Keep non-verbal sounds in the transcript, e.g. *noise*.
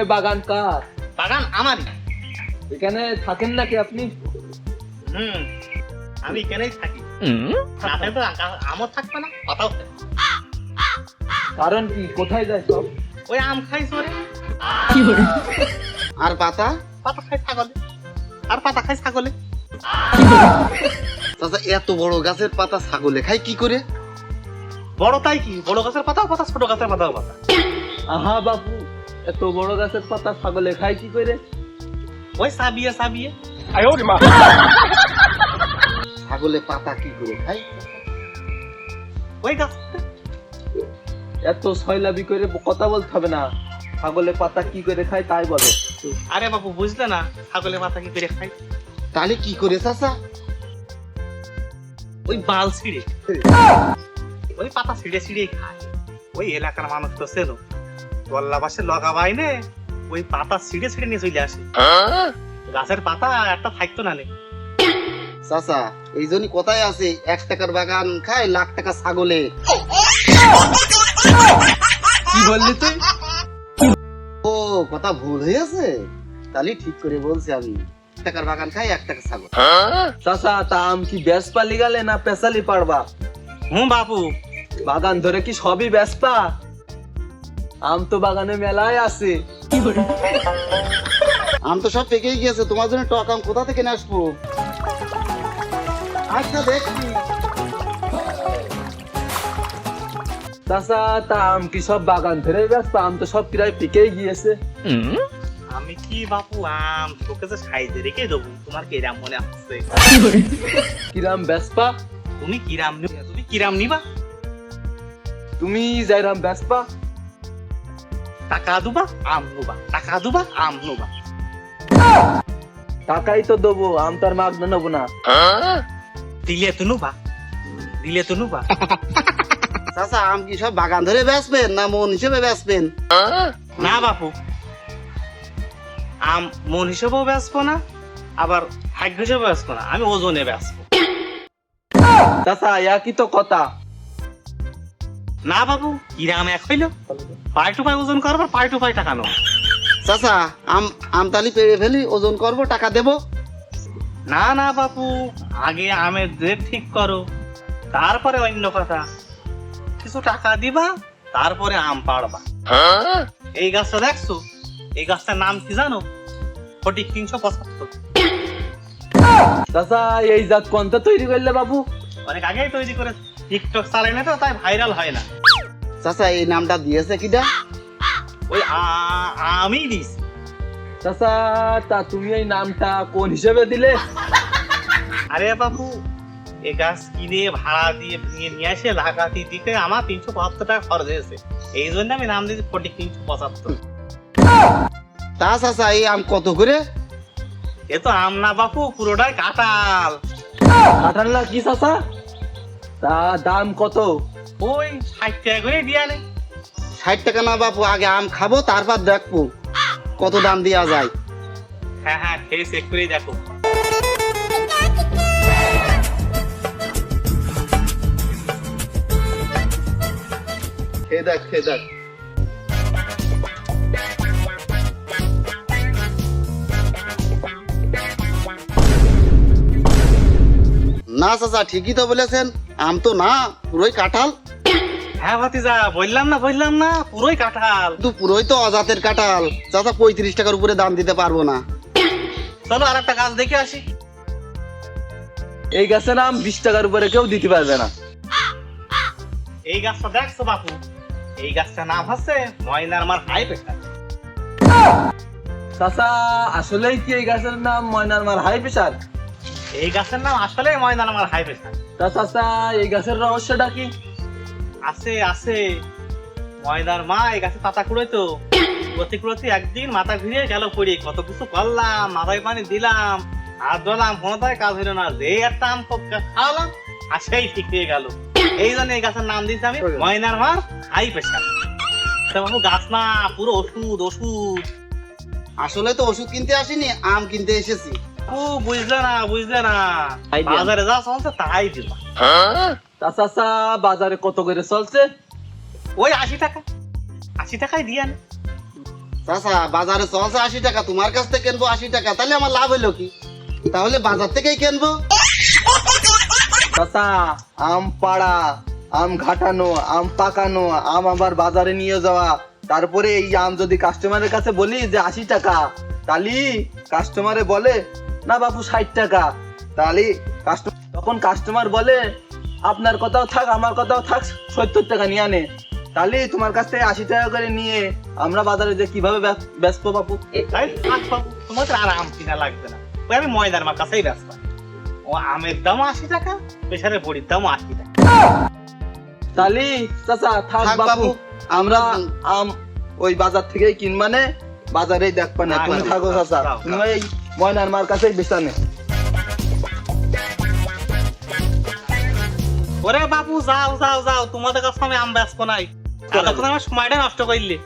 এ বাগান কার? বাগান আমারই। এখানে থাকেন নাকি আপনি? হুম আমি এখানেই থাকি। রাতে তো আমও থাকবে না না। কারণ কি? কোথায় যায় সব? ওই আম খাই সরে। আর পাতা? পাতা খাই ছাগলে। আর পাতা খাই ছাগলে। চাচা এত বড় গাছের পাতা ছাগলে খাই কি করে? বড় তাই কি? বড় গাছের পাতাও পাতা ছোট গাছের পাতাও পাতা। আহা বাপু এত বড় গাছের পাতা ছাগলে খায় কি করে? ওই সাবিয়ে সাবিয়ে। ছাগলে পাতা কি করে খাই ওই গাছ। এত ছয়লাবি করে কথা বলতে হবে না। ছাগলে পাতা কি করে খায় তাই বলো। আরে বাবু বুঝলে না ছাগলে পাতা কি করে খাই তাহলে কি করে চাচা? ওই বাল ছিঁড়ে। ওই পাতা ছিঁড়ে ছিঁড়ে খায়। ওই এলাকার মানুষ তো চেনো। গল্লা পাশে লগা বাইনে ওই পাতা ছিঁড়ে ছিঁড়ে নিয়ে চলে আসে। গাছের পাতা একটা থাকতো না নে। চাচা এই জন্যই আছে? এক টাকার বাগান খায় লাখ টাকা ছাগলে। কি বললি তুই? ও কথা ভুল হয়েছে তাহলে ঠিক করে বলছি আমি। এক টাকার বাগান খাই এক টাকা ছাগল। চাচা তা আম কি ব্যাস পালি গেলে না পেশালি পারবা হুম বাপু। বাগান ধরে কি সবই বেসপা? আম তো বাগানে মেলায় আছে। আম তো সব পেকেই গিয়েছে তোমার জন্য টক আম কোথা থেকে আসব? আচ্ছা দেখছি। চাচা তা আম কি সব বাগান ধরে বেসপা আম তো সব প্রায় পিকেই গিয়েছে। আমি কি বাপু আম? তোকে যে সাইজে রেখে দেবো তোমার কিরাম মনে আসছে কিরাম বেসপা তুমি কিরাম নিবা? তুমি কিরাম নিবা? তুমি যাইরাম বেসপা টাকা দুবা আম নুবা। টাকা দুবা আম নুবা। টাকাই তো দেবো আম তার মাগনা নেব না। দিলে তো নুবা। দিলে তো নুবা। *laughs* চাচা আম কি সব বাগান ধরে বেচবেন না মন হিসেবে বেচবেন? না বাপু। আম মন হিসেবেও বেসবো না আবার ভাগ্য হিসেবে বেসবো না। আমি ওজনে বেসবো চাচা একই তো কথা। না বাবু কিরাম এক হইল? পাই টু পাই ওজন করব পাই টু পাই টাকা নেব। চাচা আম আমতালি পেরে ফেলি ওজন করব টাকা দেবো। না না বাপু আগে আমের রেট ঠিক করো তারপরে অন্য কথা। কিছু টাকা দিবা তারপরে আম পাড়বা। এই গাছটা দেখছ? এই গাছটার নাম কি জানো? ফটিক তিনশো পঁচাত্তর। চাচা এই জাত কোনটা তৈরি করলে বাবু? অনেক আগেই তৈরি করে টিকটক চালাই না তো তাই ভাইরাল হয় না। চাচা এই নামটা দিয়েছে কিটা ওই আমি দিস চাচা তা তুমি এই নামটা কোন হিসেবে দিলে? আরে বাপু এ গাছ কিনে ভাড়া দিয়ে নিয়ে নিয়ে এসে লাগাতি দিতে আমার তিনশো পঁচাত্তর টাকা খরচ হয়েছে। এই জন্য আমি নাম দিয়েছি ফটিক তিনশো পঁচাত্তর। তা চাচা এই আম কত করে? এ তো আম না বাপু পুরোটাই কাঁঠাল। কাঁঠাল না কি চাচা? তা দাম কত? ওই ষাট টাকা করে দিয়া নেই ষাট টাকা না বাপু আগে আম খাব তারপর দেখব। কত দাম দেওয়া যায়? হ্যাঁ হ্যাঁ খেয়ে চেক করেই দেখো। খেয়ে দেখ খেয়ে দেখ। না চাচা ঠিকই তো বলেছেন। আম তো না পুরোই কাঁঠাল। হ্যাঁ ভাতিজা বললাম না বললাম না পুরোই কাঁঠাল। কিন্তু পুরোই তো অজাতের কাঁঠাল। চাচা পঁয়ত্রিশ টাকার উপরে দাম দিতে পারব না। চলো আর একটা গাছ দেখে আসি। এই গাছের নাম বিশ টাকার উপরে কেউ দিতে পারবে না। এই গাছটা দেখছ বাপু? এই গাছটার নাম হচ্ছে ময়নার মার হাই প্রেশার চাচা আসলেই কি এই গাছের নাম ময়নার মার হাই প্রেশার এই গাছের নাম আসলে ময়নার মার হাই প্রেশার। তা চাচা এই গাছের রহস্যটা কি? আছে আছে। ময়দার মা এই গাছে পাতা কুড়োয় তো। কুড়োতে কুড়োতে একদিন মাথা ঘুরিয়ে গেল পড়ি। কত কিছু করলাম মাথায় পানি দিলাম আর দিলাম কোনোটাই কাজ হইল না। যে একটা আম খুব খাওয়ালাম আর সেই ঠিক হয়ে গেল। এই জন্য এই গাছের নাম দিয়েছি আমি ময়নার মা হাই প্রেশার। তা বাবু গাছ না পুরো ওষুধ ওষুধ। আসলে তো ওষুধ কিনতে আসিনি আম কিনতে এসেছি। ও বুঝলে না বুঝলে না। বাজারে যা চলছে তাই দিলাম তা চাচা বাজারে কত করে চলছে? ওই আশি টাকা। আশি টাকায় দিয়ে আনে চাচা বাজারে চলছে আশি টাকা তোমার কাছ থেকে কিনবো আশি টাকা তাহলে আমার লাভ হলো কি? তাহলে বাজার থেকেই কিনবো। চাচা আম পাড়া আম ঘাটানো আম পাকানো আম আবার বাজারে নিয়ে যাওয়া। তারপরে এই আম যদি কাস্টমারের কাছে বলি যে আশি টাকা তাহলে কাস্টমারে বলে না বাবু ষাট টাকা। তাহলে তখন কাস্টমার বলে আপনার কথাও থাক আমার কথাও থাক সত্তর টাকা নিয়ে আনে। তাহলে তোমার কাছ থেকে আশি টাকা করে নিয়ে আমরা বাজারে যে কীভাবে ব্যস্ত বাবু? তাই থাক আর আম কিনা লাগবে না। ওই আমি ময়দার মার কাছেই ব্যস্ত। ও আমের দাম আশি টাকা প্রেশারের বড়ির দামও আশি টাকা। তাহলে চাচা থাক থাক বাবু। আমরা আম ওই বাজার থেকেই কিনবানে বাজারেই দেখবা না তুমি না, থাকো চাচা। তুমি ময়নার মার কাছেই বেচানে ওরে বাবু যাও যাও যাও তোমাদের কাছে আমি আম ব্যস্ত নাই। এতক্ষণ আমার সময়টা নষ্ট করলে।